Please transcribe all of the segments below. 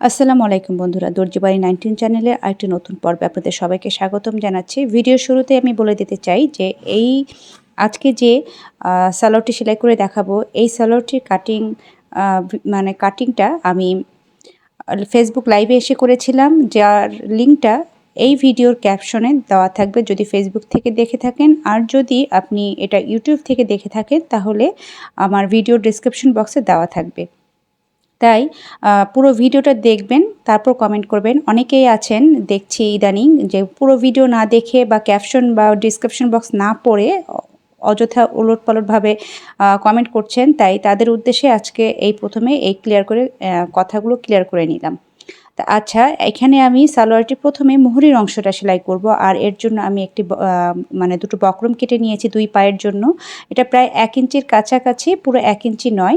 আসসালামু আলাইকুম বন্ধুরা, দর্জিবাড়ি নাইনটিন চ্যানেলে আরেকটি নতুন পর্বে আপনাদের সবাইকে স্বাগতম জানাচ্ছি। ভিডিও শুরুতে আমি বলে দিতে চাই যে এই আজকে যে সালোয়ারটি সেলাই করে দেখাবো, এই সালোয়ারটির কাটিং মানে কাটিংটা আমি ফেসবুক লাইভে এসে করেছিলাম, যার লিঙ্কটা এই ভিডিওর ক্যাপশনে দেওয়া থাকবে। যদি ফেসবুক থেকে দেখে থাকেন, আর যদি আপনি এটা ইউটিউব থেকে দেখে থাকেন, তাহলে আমার ভিডিও ডিসক্রিপশন বক্সে দেওয়া থাকবে। তাই পুরো ভিডিওটা দেখবেন, তারপর কমেন্ট করবেন। অনেকেই আছেন, দেখছি ইদানিং, যে পুরো ভিডিও না দেখে বা ক্যাপশন বা ডিসক্রিপশন বক্স না পড়ে, অযথা ওলট পালটভাবে কমেন্ট করছেন, তাই তাদের উদ্দেশ্যে আজকে এই প্রথমে এই ক্লিয়ার করে কথাগুলো ক্লিয়ার করে নিলাম। তা আচ্ছা এখানে আমি সালোয়ারটি প্রথমে মুহুরির অংশটা সেলাই করব আর এর জন্য আমি একটি মানে দুটো বক্রম কেটে নিয়েছি দুই পায়ের জন্য। এটা প্রায় এক ইঞ্চির কাছাকাছি, পুরো এক ইঞ্চি নয়।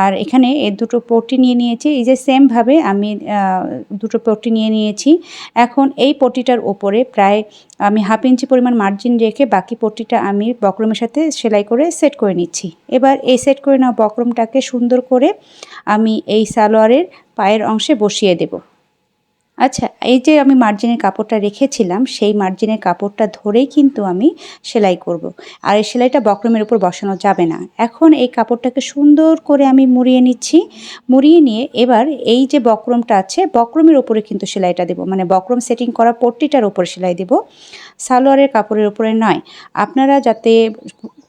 আর এখানে এই দুটো পটি নিয়ে নিয়েছি, এই যে সেমভাবে আমি দুটো পটি নিয়ে নিয়েছি। এখন এই পটিটার ওপরে প্রায় আমি হাফ ইঞ্চি পরিমাণ মার্জিন রেখে বাকি পটিটা আমি বক্রমের সাথে সেলাই করে সেট করে নিচ্ছি। এবার এই সেট করে নেওয়া বক্রমটাকে সুন্দর করে আমি এই সালোয়ারের পায়ের অংশে বসিয়ে দেবো। আচ্ছা এই যে আমি মার্জিনের কাপড়টা রেখেছিলাম, সেই মার্জিনের কাপড়টা ধরেই কিন্তু আমি সেলাই করব। আর এই সেলাইটা বক্রমের উপর বসানো যাবে না। এখন এই কাপড়টাকে সুন্দর করে আমি মুড়িয়ে নিচ্ছি। মুড়িয়ে নিয়ে এবার এই যে বক্রমটা আছে, বক্রমের ওপরে কিন্তু সেলাইটা দেব। মানে বক্রম সেটিং করা পট্টিটার ওপরে সেলাই দেব। সালোয়ারের কাপড়ের ওপরে নয়। আপনারা যাতে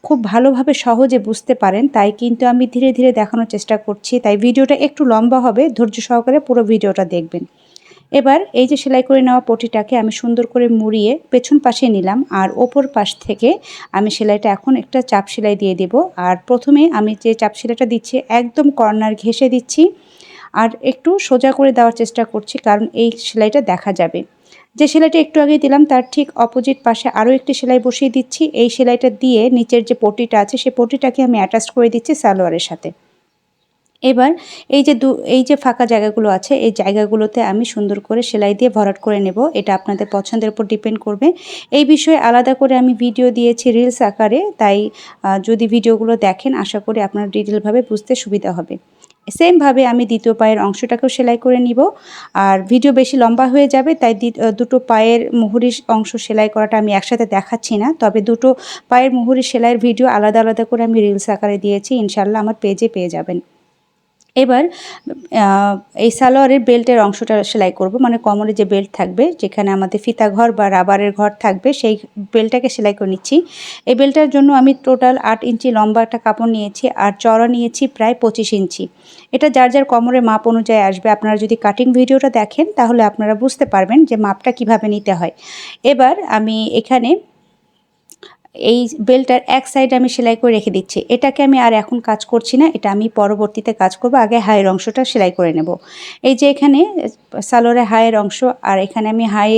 খুব ভালোভাবে সহজে বুঝতে পারেন, তাই কিন্তু আমি ধীরে ধীরে দেখানোর চেষ্টা করছি। তাই ভিডিওটা একটু লম্বা হবে। ধৈর্য সহকারে পুরো ভিডিওটা দেখবেন। এবার এই যে সেলাই করে নেওয়া পটিটাকে আমি সুন্দর করে মুড়িয়ে পেছন পাশে নিলাম আর ওপর পাশ থেকে আমি সেলাইটা এখন একটা চাপ সেলাই দিয়ে দেব। আর প্রথমে আমি যে চাপ সেলাইটা দিচ্ছি, একদম কর্নার ঘেসে দিচ্ছি আর একটু সোজা করে দেওয়ার চেষ্টা করছি কারণ এই সেলাইটা দেখা যাবে। যে সেলাইটা একটু আগে দিলাম, তার ঠিক অপোজিট পাশে আরও একটি সেলাই বসিয়ে দিচ্ছি। এই সেলাইটা দিয়ে নিচের যে পটিটা আছে সেই পটিটাকে আমি অ্যাটাচ করে দিচ্ছি সালোয়ারের সাথে। এবার এই যে দু, এই যে ফাঁকা জায়গাগুলো আছে, এই জায়গাগুলোতে আমি সুন্দর করে সেলাই দিয়ে ভরাট করে নেব। এটা আপনাদের পছন্দের উপর ডিপেন্ড করবে। এই বিষয়ে আলাদা করে আমি ভিডিও দিয়েছি রিলস আকারে, তাই যদি ভিডিওগুলো দেখেন, আশা করি আপনার ডিটেলভাবে বুঝতে সুবিধা হবে। সেমভাবে আমি দ্বিতীয় পায়ের অংশটাকেও সেলাই করে নিব। আর ভিডিও বেশি লম্বা হয়ে যাবে, তাই দুটো পায়ের মুহুরির অংশ সেলাই করাটা আমি একসাথে দেখাচ্ছি না। তবে দুটো পায়ের মুহুরি সেলাইয়ের ভিডিও আলাদা আলাদা করে আমি রিলস আকারে দিয়েছি। ইনশাল্লাহ আমার পেজে পেয়ে যাবেন। এবার এই সালোয়ারের বেল্টের অংশটা সেলাই করব। মানে কোমরে যে বেল্ট থাকবে, যেখানে আমাদের ফিতা ঘর বা রাবারের ঘর থাকবে, সেই বেল্টটাকে সেলাই করে নিচ্ছি। এই বেল্টটার জন্য আমি টোটাল আট ইঞ্চি লম্বা একটা কাপড় নিয়েছি আর চড়া নিয়েছি প্রায় পঁচিশ ইঞ্চি। এটা যার যার কোমরের মাপ অনুযায়ী আসবে। আপনারা যদি কাটিং ভিডিওটা দেখেন, তাহলে আপনারা বুঝতে পারবেন যে মাপটা কীভাবে নিতে হয়। এবার আমি এখানে এই বেল্টার এক সাইড আমি সেলাই করে রেখে দিচ্ছি। এটাকে আমি আর এখন কাজ করছি না, এটা আমি পরবর্তীতে কাজ করব, আগে হায়ের অংশটা সেলাই করে নেব। এই যে এখানে, সালোয়ারে হায়ের অংশ, আর এখানে আমি হাই,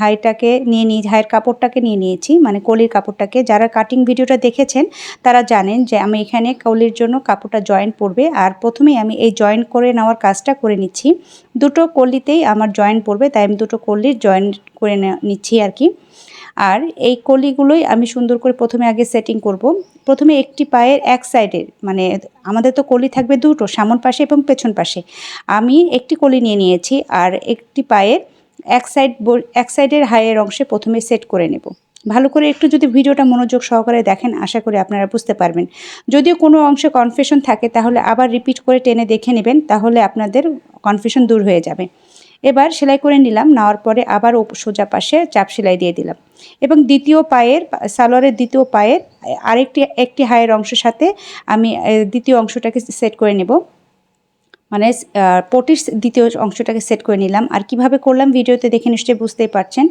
হাইটাকে নিয়ে নিয়ে হায়ের কাপড়টাকে নিয়ে নিয়েছি মানে কলির কাপড়টাকে। যারা কাটিং ভিডিওটা দেখেছেন, তারা জানেন যে আমি এখানে কলির জন্য কাপড়টা জয়েন্ট পড়বে আর প্রথমেই আমি এই জয়েন্ট করে নেওয়ার কাজটা করে নিচ্ছি। দুটো কলিতেই আমার জয়েন্ট পড়বে তাই আমি দুটো কলির জয়েন্ট করে নিচ্ছি আর কি। আর এই কলিগুলোই আমি সুন্দর করে প্রথমে আগে সেটিং করব। প্রথমে একটি পায়ের এক সাইডের মানে আমাদের তো কলি থাকবে দুটো, সামন পাশে এবং পেছন পাশে। আমি একটি কলি নিয়ে নিয়েছি আর একটি পায়ের এক সাইড এক সাইডের হাইয়ের অংশে প্রথমে সেট করে নেব। ভালো করে একটু যদি ভিডিওটা মনোযোগ সহকারে দেখেন, আশা করি আপনারা বুঝতে পারবেন। যদিও কোনো অংশে কনফিউশন থাকে, তাহলে আবার রিপিট করে টেনে দেখে নেবেন, তাহলে আপনাদের কনফিউশন দূর হয়ে যাবে। এবার সেলাই করে নিলাম, নেওয়ার পরে আবার সোজা পাশে চাপ সেলাই দিয়ে দিলাম। এবং দ্বিতীয় পায়ের, সালোয়ারের দ্বিতীয় পায়ের, আরেকটি, একটি হায়ের অংশের সাথে আমি দ্বিতীয় অংশটাকে সেট করে নেব। মানে পটির দ্বিতীয় অংশটাকে সেট করে নিলাম। আর কীভাবে করলাম ভিডিওতে দেখে নিশ্চয়ই বুঝতেই পারছেন।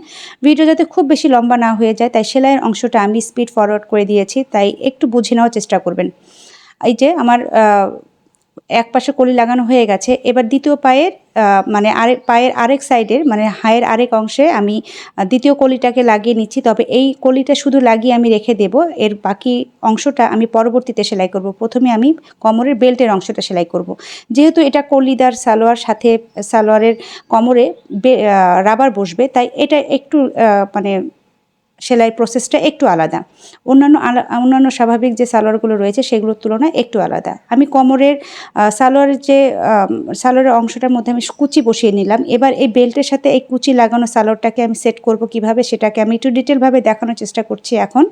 ভিডিও যাতে খুব বেশি লম্বা না হয়ে যায়, তাই সেলাইয়ের অংশটা আমি স্পিড ফরওয়ার্ড করে দিয়েছি, তাই একটু বুঝে নেওয়ার চেষ্টা করবেন। এই যে আমার এক পাশে কলি লাগানো হয়ে গেছে। এবার দ্বিতীয় পায়ের মানে আরেক পায়ের আরেক সাইডের মানে হায়ের আরেক অংশে আমি দ্বিতীয় কলিটাকে লাগিয়ে নিচ্ছি। তবে এই কলিটা শুধু লাগিয়ে আমি রেখে দেব। এর বাকি অংশটা আমি পরবর্তীতে সেলাই করব। প্রথমে আমি কোমরের বেল্টের অংশটা সেলাই করব। যেহেতু এটা কলিদার সালোয়ার, সাথে সালোয়ারের কোমরে রাবার বসবে, তাই এটা একটু মানে সেলাই প্রসেসটা একটু আলাদা। অন্যান্য অন্যান্য স্বাভাবিক যে সালোয়ারগুলো রয়েছে সেগুলোর তুলনায় একটু আলাদা। আমি কোমরের সালোয়ারের যে সালোয়ারের অংশটার মধ্যে আমি কুচি বসিয়ে নিলাম। এবার এই বেল্টের সাথে এই কুচি লাগানো সালোয়ারটাকে আমি সেট করব কীভাবে সেটাকে আমি একটু ডিটেলভাবে দেখানোর চেষ্টা করছি এখন।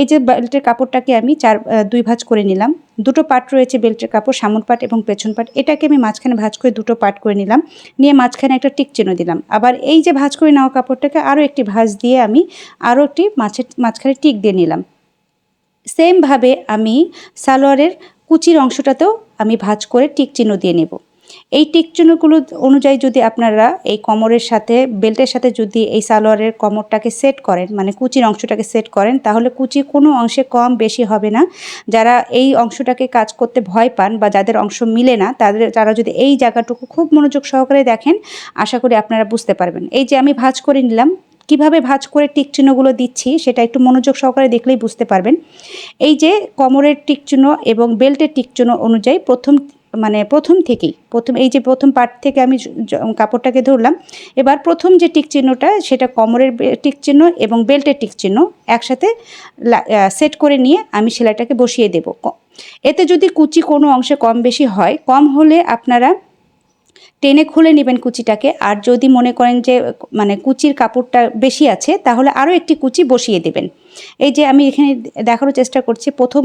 এই যে বেল্টের কাপড়টাকে আমি চার দুই ভাঁজ করে নিলাম। দুটো পার্ট রয়েছে বেল্টের কাপড়, সামন পাট এবং পেছন পাট। এটাকে আমি মাঝখানে ভাঁজ করে দুটো পার্ট করে নিলাম। নিয়ে মাঝখানে একটা টিক চিহ্ন দিলাম। আবার এই যে ভাঁজ করে নেওয়া কাপড়টাকে আরও একটি ভাঁজ দিয়ে আমি আরও একটি মাছের মাঝখানে টিক দিয়ে নিলাম। সেমভাবে আমি সালোয়ারের কুচির অংশটাতেও আমি ভাঁজ করে টিক চিহ্ন দিয়ে নেব। এই টিক অনুযায়ী যদি আপনারা এই কমরের সাথে, বেল্টের সাথে যদি এই সালোয়ারের কমরটাকে সেট করেন মানে কুচির অংশটাকে সেট করেন, তাহলে কুচি কোনো অংশে কম বেশি হবে না। যারা এই অংশটাকে কাজ করতে ভয় পান বা যাদের অংশ মিলে না, তাদের, তারা যদি এই জায়গাটুকু খুব মনোযোগ সহকারে দেখেন, আশা করি আপনারা বুঝতে পারবেন। এই যে আমি ভাঁজ করে নিলাম, কীভাবে ভাঁজ করে টিক চিহ্নগুলো দিচ্ছি সেটা একটু মনোযোগ সহকারে দেখলেই বুঝতে পারবেন। এই যে কোমরের টিক চিহ্ন এবং বেল্টের টিক চিহ্ন অনুযায়ী প্রথম মানে প্রথম থেকেই, প্রথম, এই যে প্রথম পার্ট থেকে আমি কাপড়টাকে ধরলাম, এবার প্রথম যে টিক চিহ্নটা, সেটা কোমরের টিক চিহ্ন এবং বেল্টের টিক চিহ্ন একসাথে সেট করে নিয়ে আমি সেলাইটাকে বসিয়ে দেব। এতে যদি কুচি কোনো অংশে কম বেশি হয়, কম হলে আপনারা টেনে খুলে নেবেন কুচিটাকে, আর যদি মনে করেন যে মানে কুচির কাপড়টা বেশি আছে, তাহলে আরও একটি কুচি বসিয়ে দেবেন। এই যে আমি এখানে দেখানোর চেষ্টা করছি, প্রথম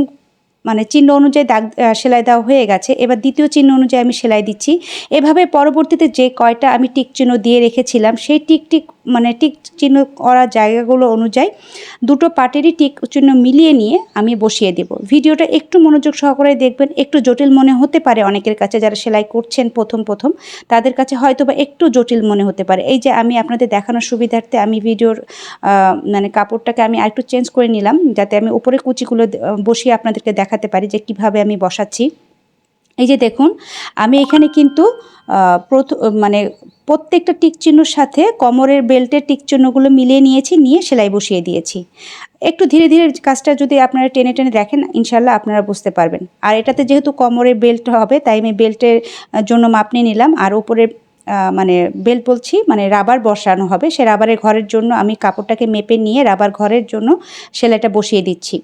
মানে চিহ্ন অনুযায়ী দাগ সেলাই দেওয়া হয়ে গেছে। এবার দ্বিতীয় চিহ্ন অনুযায়ী আমি সেলাই দিচ্ছি। এভাবে পরবর্তীতে যে কয়টা আমি টিক চিহ্ন দিয়ে রেখেছিলাম, সেই টিক টিক মানে টিক চিহ্ন করা জায়গাগুলো অনুযায়ী দুটো পাটেরই টিক চিহ্ন মিলিয়ে নিয়ে আমি বসিয়ে দেব। ভিডিওটা একটু মনোযোগ সহকারে দেখবেন। একটু জটিল মনে হতে পারে অনেকের কাছে যারা সেলাই করছেন প্রথম প্রথম, তাদের কাছে হয়তো বা একটু জটিল মনে হতে পারে। এই যে আমি আপনাদের দেখানোর সুবিধার্থে আমি ভিডিওর মানে কাপড়টাকে আমি আরেকটু চেঞ্জ করে নিলাম, যাতে আমি উপরে কুচিগুলো বসিয়ে আপনাদেরকে দেখাতে পারি যে কীভাবে আমি বসাচ্ছি। এই যে দেখুন, আমি এখানে কিন্তু মানে প্রত্যেকটা টিক চিহ্নর সাথে কোমরের বেল্টের টিক চিহ্নগুলো মিলিয়ে নিয়েছি, নিয়ে সেলাই বসিয়ে দিয়েছি। একটু ধীরে ধীরে কাজটা যদি আপনারা টেনে টেনে দেখেন ইনশাল্লাহ আপনারা বুঝতে পারবেন। আর এটাতে যেহেতু কোমরের বেল্ট হবে, তাই আমি বেল্টের জন্য মাপ নিয়ে নিলাম। আর উপরে মানে বেল্ট বলছি মানে রাবার বসানো হবে। সে রাবারের ঘরের জন্য আমি কাপড়টাকে মেপে নিয়ে রাবার ঘরের জন্য সেলাইটা বসিয়ে দিচ্ছি।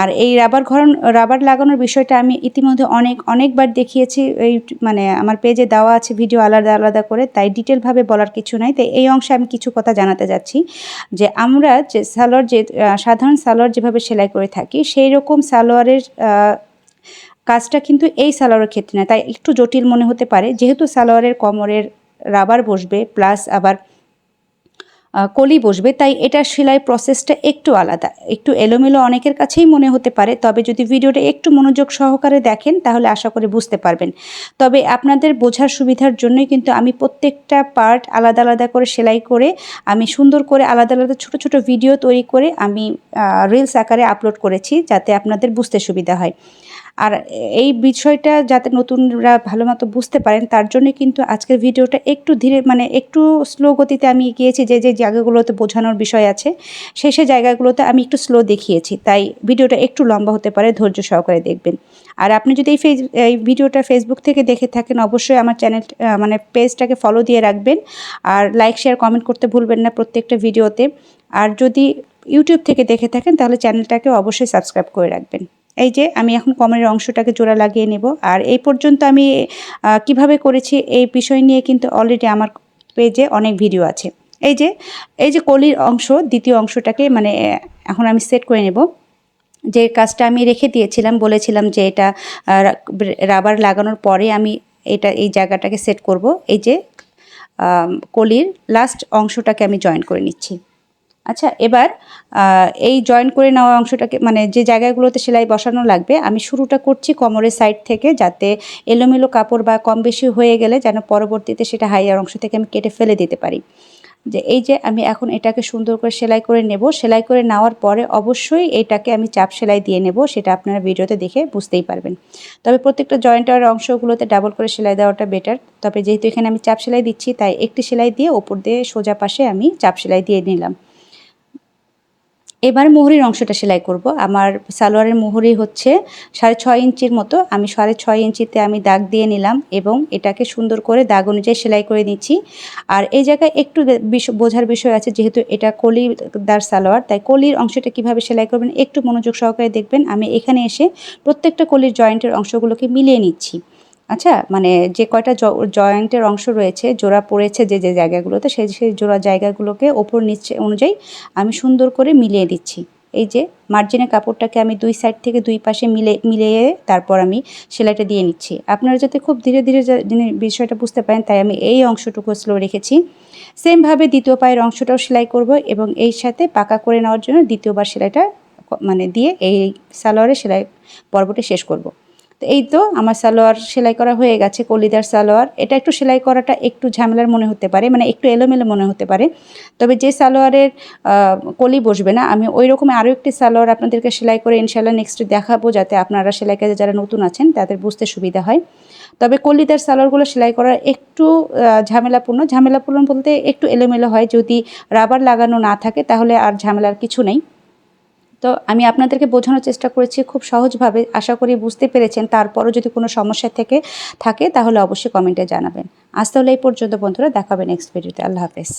আর এই রাবার ঘর রাবার লাগানোর বিষয়টা আমি ইতিমধ্যে অনেক, অনেকবার দেখিয়েছি। এই মানে আমার পেজে দেওয়া আছে ভিডিও আলাদা আলাদা করে, তাই ডিটেলভাবে বলার কিছু নাই। তাই এই অংশে আমি কিছু কথা জানাতে যাচ্ছি যে আমরা যে সালোয়ার যে সাধারণ সালোয়ার যেভাবে সেলাই করে থাকি, সেই রকম সালোয়ারের কাজটা কিন্তু এই সালোয়ারের ক্ষেত্রে না তাই একটু জটিল মনে হতে পারে। যেহেতু সালোয়ারের কোমরের রাবার বসবে, প্লাস আবার কলি বসবে, তাই এটার সেলাই প্রসেসটা একটু আলাদা। একটু এলোমেলো অনেকের কাছেই মনে হতে পারে, তবে যদি ভিডিওটা একটু মনোযোগ সহকারে দেখেন, তাহলে আশা করে বুঝতে পারবেন। তবে আপনাদের বোঝার সুবিধার জন্যই কিন্তু আমি প্রত্যেকটা পার্ট আলাদা আলাদা করে সেলাই করে, আমি সুন্দর করে আলাদা আলাদা ছোট ছোট ভিডিও তৈরি করে আমি রিলস আকারে আপলোড করেছি, যাতে আপনাদের বুঝতে সুবিধা হয়। আর এই বিষয়টা যাতে নতুনরা ভালো মতো বুঝতে পারেন, তার জন্য কিন্তু আজকের ভিডিওটা একটু ধীরে মানে একটু স্লো গতিতে আমি গিয়েছি যে যে জায়গাগুলোতে বোঝানোর বিষয় আছে সেই সেই জায়গাগুলোতে আমি একটু স্লো দেখিয়েছি। তাই ভিডিওটা একটু লম্বা হতে পারে, ধৈর্য সহকারে দেখবেন। আর আপনি যদি এই ফেস এই ভিডিওটা ফেসবুক থেকে দেখে থাকেন, অবশ্যই আমার চ্যানেল মানে পেজটাকে ফলো দিয়ে রাখবেন। আর লাইক শেয়ার কমেন্ট করতে ভুলবেন না প্রত্যেকটা ভিডিওতে। আর যদি ইউটিউব থেকে দেখে থাকেন, তাহলে চ্যানেলটাকে অবশ্যই সাবস্ক্রাইব করে রাখবেন। এই যে আমি এখন কমের অংশটাকে জোড়া লাগিয়ে নেব। আর এই পর্যন্ত আমি কীভাবে করেছি এই বিষয় নিয়ে কিন্তু অলরেডি আমার পেজে অনেক ভিডিও আছে। এই যে এই যে কলির অংশ, দ্বিতীয় অংশটাকে মানে এখন আমি সেট করে নেব। যে কাজটা আমি রেখে দিয়েছিলাম, বলেছিলাম যে এটা রাবার লাগানোর পরে আমি এটা, এই জায়গাটাকে সেট করব। এই যে কলির লাস্ট অংশটাকে আমি জয়েন করে নিচ্ছি। আচ্ছা এবার এই জয়েন করে নেওয়া অংশটাকে মানে যে জায়গাগুলোতে সেলাই বসানো লাগবে, আমি শুরুটা করছি কোমরের সাইড থেকে যাতে এলোমেলো কাপড় বা কম বেশি হয়ে গেলে যেন পরবর্তীতে সেটা হাইয়ার অংশ থেকে আমি কেটে ফেলে দিতে পারি। যে এই যে আমি এখন এটাকে সুন্দর করে সেলাই করে নেব, সেলাই করে নেওয়ার পরে অবশ্যই এটাকে আমি চাপ সেলাই দিয়ে নেব, সেটা আপনারা ভিডিওতে দেখে বুঝতেই পারবেন। তবে প্রত্যেকটা জয়েন্টের অংশগুলোতে ডাবল করে সেলাই দেওয়াটা বেটার তবে যেহেতু এখানে আমি চাপ সেলাই দিচ্ছি, তাই একটি সেলাই দিয়ে ওপর দিয়ে সোজা পাশে আমি চাপ সেলাই দিয়ে নিলাম। এবার মোহরির অংশটা সেলাই করব। আমার সালোয়ারের মোহরি হচ্ছে সাড়ে ছয় ইঞ্চির মতো। আমি সাড়ে ছয় ইঞ্চিতে আমি দাগ দিয়ে নিলাম এবং এটাকে সুন্দর করে দাগ অনুযায়ী সেলাই করে নিচ্ছি। আর এই জায়গায় একটু বোঝার বিষয় আছে, যেহেতু এটা কলিদার সালোয়ার, তাই কলির অংশটা কীভাবে সেলাই করবেন একটু মনোযোগ সহকারে দেখবেন। আমি এখানে এসে প্রত্যেকটা কলির জয়েন্টের অংশগুলোকে মিলিয়ে নিচ্ছি। আচ্ছা মানে যে কয়টা জয়েন্টের অংশ রয়েছে, জোড়া পড়েছে যে যে জায়গাগুলোতে, সেই সেই জোড়া জায়গাগুলোকে ওপর নিচে অনুযায়ী আমি সুন্দর করে মিলিয়ে দিচ্ছি। এই যে মার্জিনের কাপড়টাকে আমি দুই সাইড থেকে দুই পাশে মিলে, মিলিয়ে তারপর আমি সেলাইটা দিয়ে নিচ্ছি। আপনারা যাতে খুব ধীরে ধীরে বিষয়টা বুঝতে পারেন, তাই আমি এই অংশটুকু স্লো রেখেছি। সেমভাবে দ্বিতীয় পায়ের অংশটাও সেলাই করব এবং এই সাথে পাকা করে নেওয়ার জন্য দ্বিতীয়বার সেলাইটা মানে দিয়ে এই সালোয়ারের সেলাই পর্বটি শেষ করব। তো এই তো আমার সালোয়ার সেলাই করা হয়ে গেছে, কলিদার সালোয়ার। এটা একটু সেলাই করাটা একটু ঝামেলার মনে হতে পারে মানে একটু এলোমেলো মনে হতে পারে। তবে যে সালোয়ারের কলি বসবে না, আমি ওই রকম আরও একটি সালোয়ার আপনাদেরকে সেলাই করে ইনশাল্লাহ নেক্সট দেখাবো, যাতে আপনারা সেলাই কাজে যারা নতুন আছেন, তাদের বুঝতে সুবিধা হয়। তবে কলিদার সালোয়ারগুলো সেলাই করা একটু ঝামেলাপূর্ণ। ঝামেলাপূর্ণ বলতে একটু এলোমেলো হয়, যদি রাবার লাগানো না থাকে, তাহলে আর ঝামেলার কিছু নেই। তো আমি আপনাদেরকে বোঝানোর চেষ্টা করেছি খুব সহজভাবে। আশা করি বুঝতে পেরেছেন। তারপরও যদি কোনো সমস্যা থেকে থাকে, তাহলে অবশ্যই কমেন্টে জানাবেন। আজ তাহলে এই পর্যন্ত বন্ধুরা দেখাবে নেক্সট ভিডিওতে আল্লাহ হাফেজ।